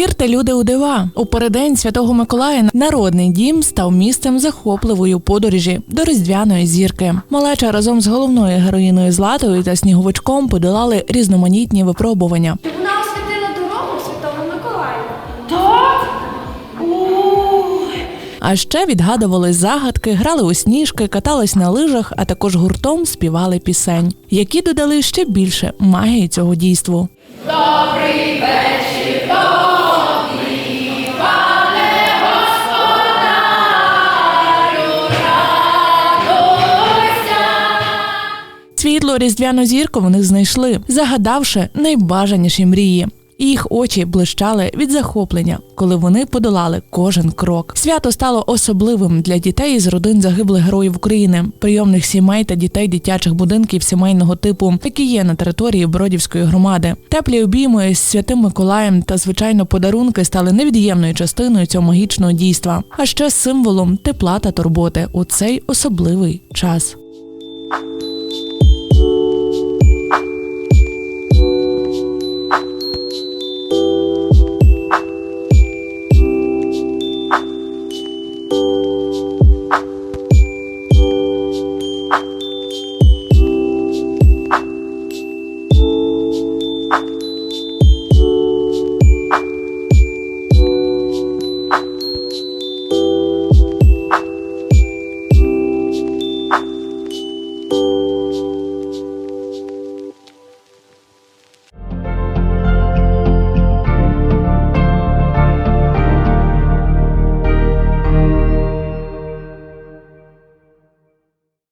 Вірте, люди у дива. У переддень Святого Миколая народний дім став місцем захопливої подорожі до різдвяної зірки. Малеча разом з головною героїною Златою та сніговичком подолали різноманітні випробування. Вона освітила дорогу Святому Миколаю? А ще відгадували загадки, грали у сніжки, катались на лижах, а також гуртом співали пісень, які додали ще більше магії цього дійству. Світло різдвяну зірку вони знайшли, загадавши найбажаніші мрії. І Їх очі блищали від захоплення, коли вони подолали кожен крок. Свято стало особливим для дітей з родин загиблих героїв України, прийомних сімей та дітей дитячих будинків сімейного типу, які є на території Бродівської громади. Теплі обійми з святим Миколаєм та звичайно подарунки стали невід'ємною частиною цього магічного дійства, а ще символом тепла та турботи у цей особливий час.